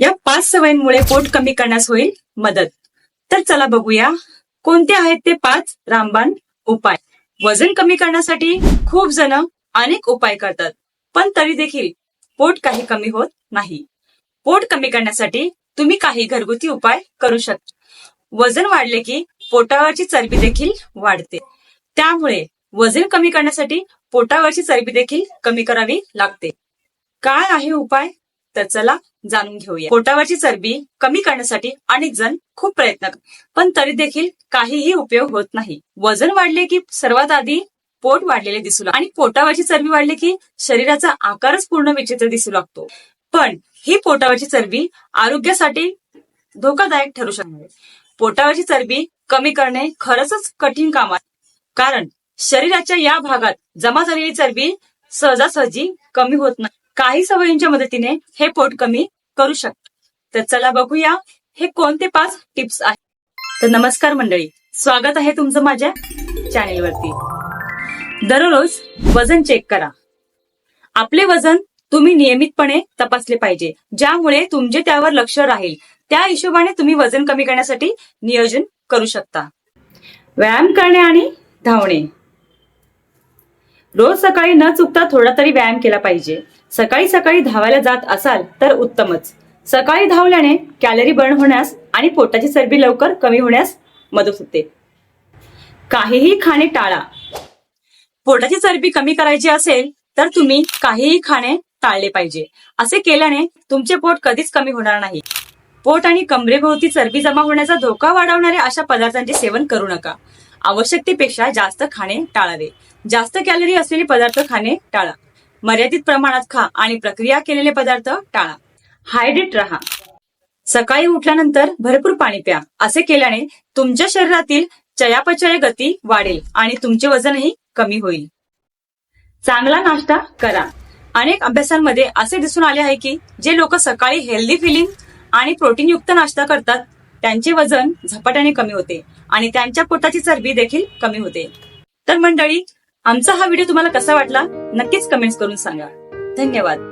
या पाच सवयींमुळे पोट कमी करण्यास होईल मदत. तर चला बघूया कोणते आहेत ते पाच रामबाण उपाय? वजन कमी करण्यासाठी खूप जण अनेक उपाय करतात पण तरी देखील पोट काही कमी होत नाही. पोट कमी करण्यासाठी तुम्ही काही घरगुती उपाय करू शकता. वजन वाढले की पोटावरची चरबी देखील वाढते. त्यामुळे वजन कमी करण्यासाठी पोटावरची चरबी देखील कमी करावी लागते. काय आहे उपाय? तर चला जाणून घेऊया. पोटावरची चरबी कमी करण्यासाठी अनेक जण खूप प्रयत्न करतात. पण तरी देखील काहीही उपयोग होत नाही. वजन वाढले की सर्वात आधी पोट वाढलेले दिसू लागतो. आणि पोटावरची चरबी वाढली की शरीराचा आकारच पूर्ण विचित्र दिसू लागतो. पण ही पोटावरची चरबी आरोग्यासाठी धोकादायक ठरू शकते. पोटावरची चरबी कमी करणे खरंच कठीण काम आहे. कारण शरीराच्या या भागात जमा झालेली चरबी सहजासहजी कमी होत नाही. काही सवयींच्या मदतीने हे पोट कमी करू शकता. तर चला बघूया हे कोणते पाच टिप्स आहेत. तर नमस्कार मंडळी स्वागत आहे तुमचं माझ्या चॅनेलवरती. दररोज वजन चेक करा. आपले वजन तुम्ही नियमितपणे तपासले पाहिजे ज्यामुळे तुमचे त्यावर लक्ष राहील. त्या हिशोबाने तुम्ही वजन कमी करण्यासाठी नियोजन करू शकता. व्यायाम करणे आणि धावणे. रोज सकाळी न चुकता थोडा तरी व्यायाम केला पाहिजे. सकाळी सकाळी धावायला जात असाल तर उत्तमच. सकाळी धावल्याने कॅलरी बर्न होण्यास आणि पोटाची चरबी लवकर कमी होण्यास मदत होते. काहीही खाणे टाळा. पोटाची चरबी कमी करायची असेल तर तुम्ही काहीही खाणे टाळले पाहिजे. असे केल्याने तुमचे पोट कधीच कमी होणार नाही. पोट आणि कमरेभोवती चरबी जमा होण्याचा धोका वाढवणाऱ्या अशा पदार्थांचे सेवन करू नका. आवश्यकतेपेक्षा जास्त खाणे टाळावे. जास्त कॅलरी असलेले पदार्थ खाणे टाळा. मर्यादित प्रमाणात खा आणि प्रक्रिया केलेले पदार्थ टाळा. हायड्रेट राहा. सकाळी उठल्यानंतर भरपूर पाणी प्या. असे केल्याने तुमच्या शरीरातील चयापचय गती वाढेल आणि तुमचे वजनही कमी होईल. चांगला नाश्ता करा. अनेक अभ्यासांमध्ये असे दिसून आले आहे की जे लोक सकाळी हेल्दी फिलिंग आणि प्रोटीनयुक्त नाश्ता करतात त्यांचे वजन झपाट्याने कमी होते आणि त्यांच्या पोटाची चरबी देखील कमी होते. तर मंडळी आमचा हा व्हिडिओ तुम्हाला कसा वाटला? नक्कीच कमेंट्स करून सांगा. धन्यवाद.